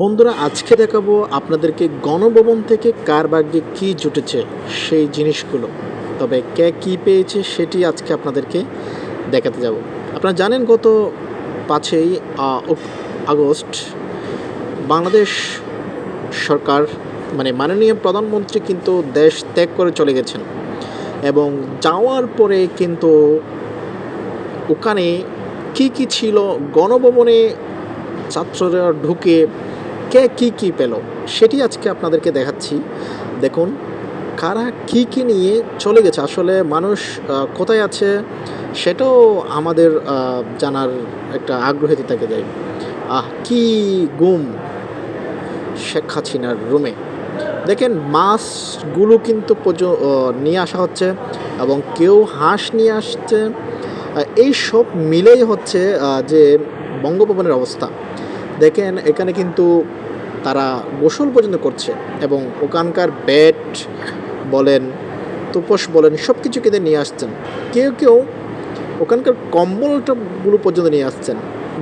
বন্ধুরা, আজকে দেখাবো আপনাদেরকে গণভবন থেকে কার ভাগ্যে কী জুটেছে সেই জিনিসগুলো। তবে কে কী পেয়েছে সেটি আজকে আপনাদেরকে দেখাতে যাব। আপনারা জানেন, গত পাঁচই আগস্ট বাংলাদেশ সরকার মানে মাননীয় প্রধানমন্ত্রী কিন্তু দেশ ত্যাগ করে চলে গেছেন এবং যাওয়ার পরে কিন্তু ওখানে কি কি ছিল গণভবনে ছাত্ররা ঢুকে কে কি কি পেল, সেটি আজকে আপনাদেরকে দেখাচ্ছি। দেখুন, কারা কি কি নিয়ে চলে গেছে, আসলে মানুষ কোথায় আছে, সেটাও আমাদের জানার একটা আগ্রহীতে থেকে যায়। আহ, কি গুম শেখ হাসিনার রুমে। দেখেন, মাছগুলো কিন্তু নিয়ে আসা হচ্ছে এবং কেউ হাঁস নিয়ে আসছে। এই সব মিলেই হচ্ছে যে বঙ্গভবনের অবস্থা। দেখেন, এখানে কিন্তু তারা গোসল পর্যন্ত করছে এবং ওখানকার ব্যাট বলেন, তুপস বলেন সব কিছু কেঁদে নিয়ে আসছেন। কেউ কেউ ওখানকার কম্বলটাগুলো পর্যন্ত নিয়ে আসছেন।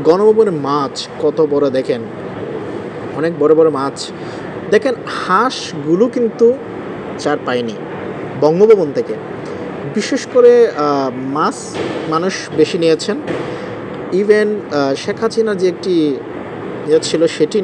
গণভবনের মাছ কত বড় দেখেন, অনেক বড় বড় মাছ। দেখেন, হাঁসগুলো কিন্তু চার পায়নি বঙ্গভবন থেকে। বিশেষ করে মাছ মানুষ বেশি নিয়েছেন। ইভেন শেখ হাসিনার যে একটি ছিল সেটি